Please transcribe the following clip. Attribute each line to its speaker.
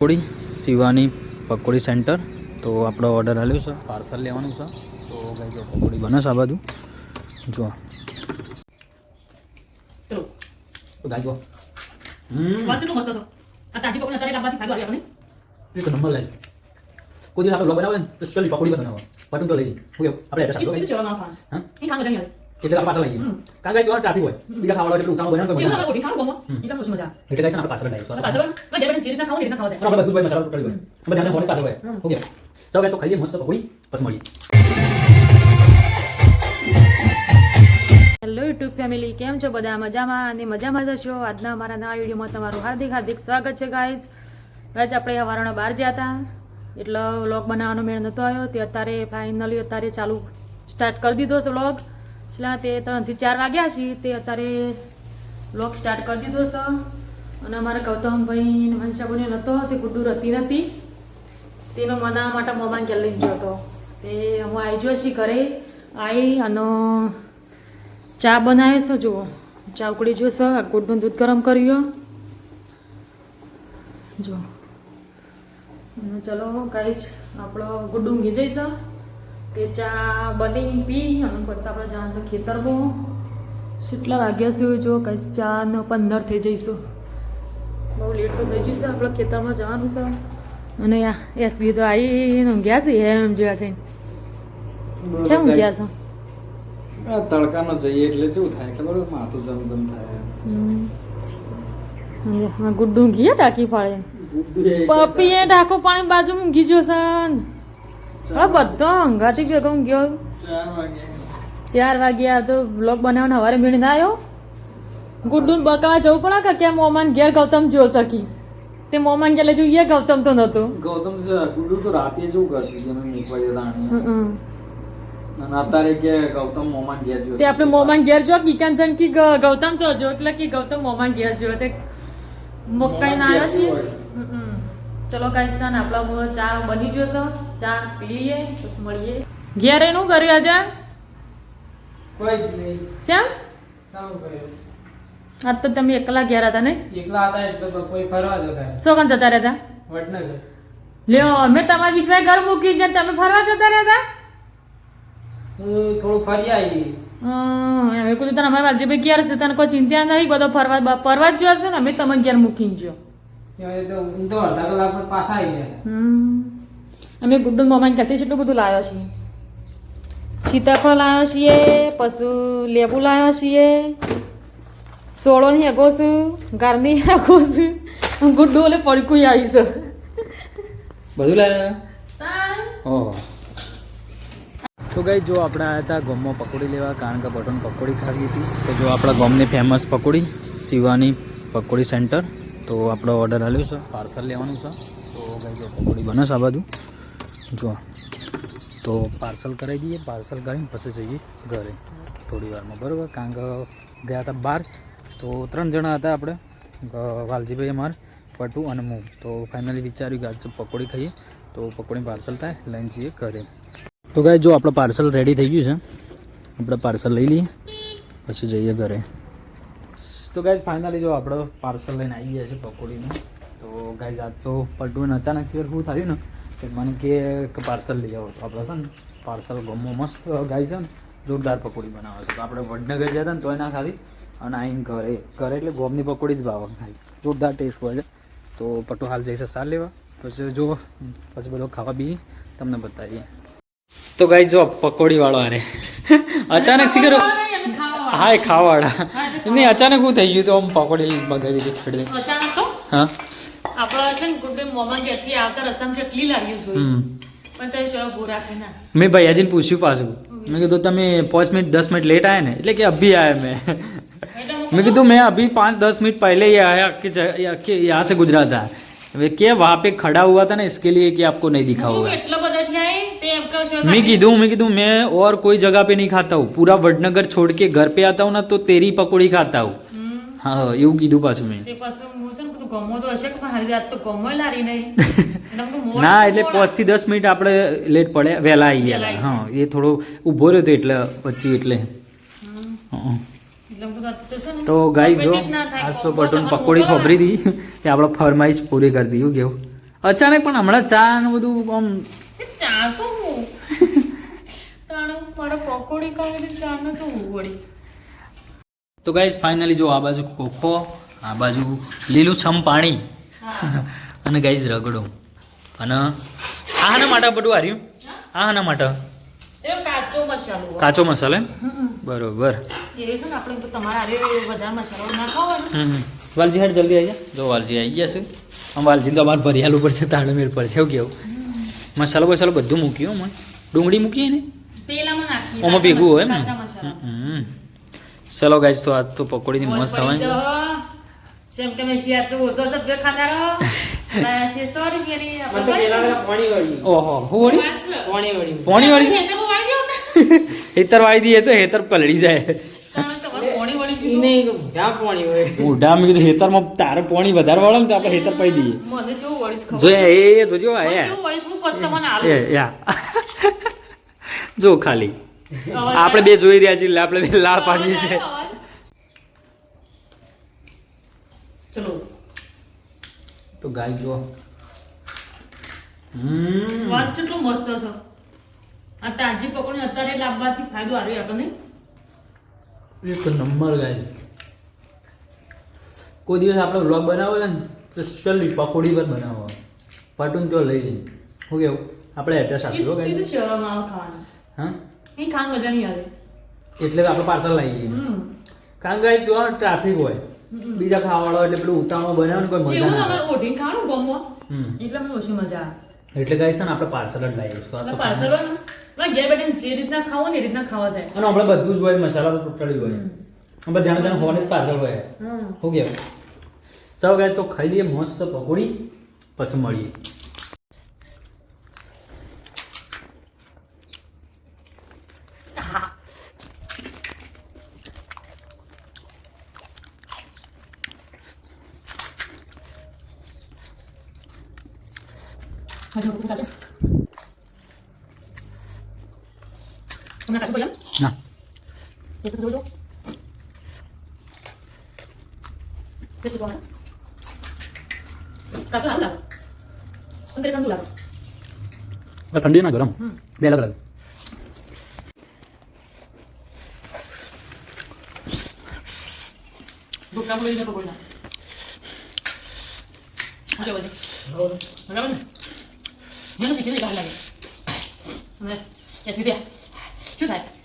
Speaker 1: પકોડી શિવાની પકોડી centre. તો આપણો order આવ્યો છે પાર્સલ લેવાનું છે. તો ગઈ જો પકોડી બને છે આ બાજુ. જો
Speaker 2: ચલો
Speaker 1: તો ગાઈ જો હમ.
Speaker 2: સ્વાદ કેટલો મસ્ત છે. આ તાજી પકોડી અત્યારે લાવવાથી ફાયદો આવ્યો આપણને.
Speaker 1: એક નંબર લાગે કોઈ દિવસ આપણે બ્લોગ બનાવે ને તો સ્પેશિયલી પકોડી બનાવવા. બટન તો લઈ જઈએ. શું આપણે એડ્રેસ આપી હા?
Speaker 2: એ નહીં
Speaker 1: એટલે પાછળ લઈ કારણ કે જો ટ્રાફિક હોય બીજા ખાવા એટલું ઉતાવળ બનાવે તો
Speaker 2: ગમો એટલે ખુશ મજા
Speaker 1: એટલે કઈ આપણે પાછળ લઈ
Speaker 2: પાછળમાં જે બને જે રીતના ખાવ રીતના ખાવા
Speaker 1: આપણે બધું ભાઈ મસાલા કરી હોય આપણે જાણે મોડે પાછળ હોય ઓકે ચાલો તો ખાઈએ મસ્ત પકોડી પછી મળીએ
Speaker 3: હેલો યુટ્યુબ ફેમિલી કેમ છો બધા? મજામાં અને મજામાં જ છો? આજના અમારા નવા વિડીયોમાં તમારું હાર્દિક હાર્દિક સ્વાગત છે ગાઈઝ ગાઈઝ આપણે હવારના બહાર ગયા હતા. એટલે વ્લોગ બનાવવાનો મેળ નહોતો આવ્યો. તે અત્યારે ફાઇનલી અત્યારે ચાલુ સ્ટાર્ટ કરી દીધો છે વ્લોગ છેલ્લા તે ત્રણથી ચાર વાગ્યા છે તે અત્યારે વ્લોગ સ્ટાર્ટ કરી દીધો છે. અને અમારા ગૌતમભાઈ મનસાબુને નહોતો તે ગુડ્ડુ રહેતી નથી. તેનો મનાવવા માટે મોબાઈલ લઈ ગયો હતો. તે હું આવી ગયો છીએ ઘરે આવી અને ચા બનાવે છે, જુઓ. ચા ઉકળી જોશે આ ગોળનું દૂધ ગરમ કર્યું જો ચલો ચલો જ આપણો ગુડ્ડું ઊંઘી જઈશ. તે ચા બની પી અને પછી આપણે જવાનું છે ખેતરમાં. કેટલા વાગ્યા છે જો કંઈ ચા ને પંદર થઈ જઈશું. બહુ લેટ તો થઈ જશે આપણે ખેતરમાં જવાનું છે. અને આ એસવી તો આવી ઊંઘ્યા છે એમ જેવા થઈને. કેમ ઊંઘ્યા છો?
Speaker 4: આ તડકાનો જઈએ એટલે શું થાય? ખબર? માથું જમ જમ થાય
Speaker 3: ગુડ્ડુ ટાંકી ફાળે પપ્પીએ ટાંકો. પાણી બાજુ મૂકી ગયો સન. હવે બધો હંગાથી ભેગો
Speaker 4: ચાર વાગે.
Speaker 3: ચાર વાગ્યા તો બ્લોગ બનાવવાનો હવારે મીણ ના આવ્યો ગુડ્ડુન બકાવા જવું પડે કે કેમ મોમાન ઘેર ગૌતમ જો શકી. તે મોમાન ગેલે જોઈએ ગૌતમ તો નતો
Speaker 4: ગૌતમ છે ગુડ્ડુ તો રાતે જેવું કરતી કે મેં મૂકવા જતા અત્યારે કે ગૌતમ મોમાન ઘેર જો
Speaker 3: તે આપણે મોમાન ઘેર જો કિકાંચન કી ગૌતમ જો જો એટલે કે ગૌતમ મોમાન ઘેર જો. તે મકાઈ ના આવ્યા. હમ. ચલો તાન આપણા ચા બની ગયો છે. ચા પી લઈએ બસ મળીએ. ઘેરે નું કર્યું આજે?
Speaker 5: કોઈ જ નહીં.
Speaker 3: કેમ? આજ તો તમે એકલા ઘેર હતા ને?
Speaker 5: એકલા હતા એટલે કોઈ ફરવા જતા
Speaker 3: કામ જતા રહેતા?
Speaker 5: વડનગર.
Speaker 3: લ્યો અમે તમારા વિશ્વાય ઘર મૂકી જાય તમે ફરવા જતા રહેતા?
Speaker 5: હું થોડું ફરી આવી
Speaker 3: એ કીધું તને અમારા વાલજીભાઈ ઘેર છે તને કોઈ ચિંતા નહીં બધો ફરવા ફરવા જ જોશે ને? અમે તમને ઘેર મૂકીને જો અમે ગુડ્ડુ મોમાન ક્યાંથી એટલું બધું લાવ્યો છીએ. સીતાફળ લાવ્યો છીએ પશુ લેબુ લાવ્યો છીએ સોળોની હેગો છું ગારની હેગો છું ગુડ્ડુ ઓલે પડકું આવી છે.
Speaker 1: બધું લાવ્યા? ઓહો તો ગઈ જો આપણે આવ્યા હતા ગોમમાં પકોડી લેવા કારણ કે બટન પકોડી ખાવી હતી. તો જો આપણા ગોમની ફેમસ પકોડી શિવાની પકોડી સેન્ટર તો આપણો ઓર્ડર આવ્યો છે પાર્સલ લેવાનું છે. તો પકોડી બને છે આ બાજુ. જો, તો પાર્સલ કરાવી દઈએ પાર્સલ કરીને પછી જઈએ ઘરે. થોડી વારમાં, બરાબર? કારણ કે ગયા હતા બહાર તો ત્રણ જણા હતા આપણે વાલજીભાઈ અમાર, પટુ અને હું. તો ફાઇનલી વિચાર્યું કે આજે પકોડી ખાઈએ. તો પકોડી પાર્સલ થાય, લઈને જઈએ ઘરે. તો ગાય જો આપણું પાર્સલ રેડી થઈ ગયું છે, આપણે પાર્સલ લઈ લઈએ, પછી જઈએ ઘરે. તો ગાઈઝ ફાઇનલી જો આપણો પાર્સલ લઈને આવી ગયા છે પકોડીનું, તો ગાઈઝ આજ તો પટુને અચાનક સિવાય શું થયું ને કે મને કે પાર્સલ લઈ આવો. તો આપણે છે ને પાર્સલ ગમો મસ્ત ગાય છે ને, જોરદાર પકોડી બનાવે છે. તો આપણે વડનગર જતા ને, તોય ના ખાધી. અને આવીને ઘરે ઘરે એટલે ગોમની પકોડી જ ભાવે ખાઈ જોરદાર ટેસ્ટ હોય છે. તો પટુ હાલ જઈશે સાર લેવા. પછી જો, પછી બધો ખાવા બી તમને બતાવીએ. તો ગાઈ જો પકોડી વાળો અરે અચાનક શીખર હા એ ખાવાડા નહીં અચાનક હું થઈ ગયું તો આમ પકોડી બગાડી હતી ખડે
Speaker 3: અચાનક તો
Speaker 1: હા
Speaker 3: આપણે છે ને ગુડબે મોમન જેથી આવતા રસ્તામાં કેટલી લાગ્યું
Speaker 1: જોયું
Speaker 3: પણ તે શો બોરા ખાના
Speaker 1: મેં ભૈયાજીને પૂછ્યું પાછું મેં કીધું તમે પાંચ મિનિટ દસ મિનિટ લેટ આયા ને એટલે કે અભી આયા મેં मैं कि तो मैं अभी पाँच दस मिनट पहले ही आया कि यहाँ से गुजरा था क्या वहाँ पे खड़ा हुआ था ना इसके लिए कि आपको नहीं दिखा
Speaker 3: हुआ
Speaker 1: होगा
Speaker 3: એટલો બધા થયા તે એમ કહું છું
Speaker 1: मैं કીધું मैं કીધું मैं और कोई जगह पे नहीं खाता हूँ पूरा वडनगर छोड़ के घर पे आता हूँ ना तो तेरी पकौड़ी खाता हूँ હા એવું કીધું પાછું મેં
Speaker 3: તે પછી હું છે ને બધું ગમો તો હશે કે પણ હારી રાત તો ગમો લારી નહીં એટલે હું મોડ-
Speaker 1: ના એટલે
Speaker 3: મોડ
Speaker 1: પાંચ થી દસ મિનિટ આપણે લેટ પડે વહેલા આવી
Speaker 3: વહેલા
Speaker 1: ગયા
Speaker 3: આવી
Speaker 1: હા એ થોડો ઊભો રહ્યો હતો એટલે પછી એટલે
Speaker 3: હમ.
Speaker 1: હં.
Speaker 3: એટલે હું કીધું આ તો છે ને
Speaker 1: તો ગાઈ જો
Speaker 3: automatic ના થાય.
Speaker 1: આજ તો
Speaker 3: ગમો
Speaker 1: બટન
Speaker 3: તમારે
Speaker 1: પકોડી
Speaker 3: મોકલવાનું.
Speaker 1: ખોબરી હતી તે આપણે ફરમાઈશ પૂરી કરી દીધું કેવું અચાનક પણ હમણાં ચા ને બધું આમ
Speaker 3: એ ચા તો હું મારે પકોડી ખાવી હતી ચા તો
Speaker 1: ગાઈઝ ફાઇનલી જો આ બાજુ ખોખો આ બાજુ લીલુંછમ પાણી. અને ગાઈઝ રગડો. અને આ હાના માટે બધું હાર્યું આ હાના માટે?
Speaker 3: કાચો મસાલો.
Speaker 1: કાચો મસાલો બરોબર.
Speaker 3: છે આપણે તમારે વધારે મસાલો ને.
Speaker 1: વાલજી હેડ જલ્દી આવી જા. જો વાલજી આવી ગયા છે. આમ વાલજી તો અમારે ભરિયાલું પડશે તાળમેર પડશે એવું કેવું. મસાલો બસાલો બધું મૂક્યું મને. ડુંગળી મૂકીએ ને?
Speaker 3: પેલામાં નાખીએ
Speaker 1: ઓમાં ભેગું હોય
Speaker 3: કાચા મસાલા.
Speaker 1: ચલો ગાઈસ તો આજ તો પકોડીની મસ્ત સવાય
Speaker 3: જેમ કે મેં શિયાળ તો ઓછો શબ્દ ખાનારો.
Speaker 1: હેતર વાળી દઈએ તો હેતર પલળી જાય.
Speaker 3: તમે તમારે પોણી વળી
Speaker 5: ઈ
Speaker 3: દીધું.
Speaker 5: નહીં જ્યાં પાણી હોય.
Speaker 1: મોઢા મેં કીધું હેતરમાં તારે પોણી વધારે વાળો ને તો આપણે હેતર પાઈ દઈએ? જો એ જોજો જો ખાલી. આપણે બે જોઈ રહ્યા છીએ આપણે બે લાળ પાડીએ છીએ?
Speaker 3: ચલો.
Speaker 1: તો ગાય જો
Speaker 3: સ્વાદ કેટલો મસ્ત છે. આ તાજી પકોડી અત્યારે લાવવાથી ફાયદો આવ્યો આપણને.
Speaker 1: એક નંબર ગાય. કોઈ દિવસ આપણે વ્લોગ બનાવો ને તો સ્પેશિયલી પકોડી પર બનાવો પટુન તો લઈ જઈએ હું કેવું? આપણે એડ્રેસ આપી દો ગાય.
Speaker 3: શહેરોમાં આવે ખાવાનું.
Speaker 1: હા?
Speaker 3: એ ખાવાની મજા નહીં આવે.
Speaker 1: એટલે આપણે પાર્સલ લાવી
Speaker 3: હમ.
Speaker 1: કારણ કે જો ટ્રાફિક હોય બીજા ખાવાળો એટલે પેલું ઉતાવળમાં બનાવવાનું કોઈ મજા
Speaker 3: નહીં
Speaker 1: ના આવે.
Speaker 3: ઓઢીને ખાવાનું ગમવા. એટલે મને ઓછી મજા આવે.
Speaker 1: એટલે ગાય છે ને આપણે પાર્સલ જ લાવીએ તો
Speaker 3: પાર્સલ ઘેર બેઠીને જે રીતના ખાવો ને એ રીતના ખાવા થાય.
Speaker 1: અને આપણે બધું જ હોય મસાલા તો ટોટલી હોય. આપણે જાણે જાણે હોને જ પાર્સલ હોય. શું કેવું? સૌ ગાય તો ખાઈ લઈએ મસ્ત પકોડી પછી મળીએ.
Speaker 3: હજુ હું કાચું તમને કાચું બોલ્યા
Speaker 1: ના
Speaker 3: એક તો જોજો કેટલું જોવાના કાચું સારું લાગે અંદર ઠંડુ લાગે
Speaker 1: ઠંડી ના ગરમ બે અલગ અલગ
Speaker 3: ભૂકા બોલી જતો બોલના ઓકે બોલે બરાબર ને મને શીખી નહીં લાગે અને એ સીધે શું થાય
Speaker 1: Thank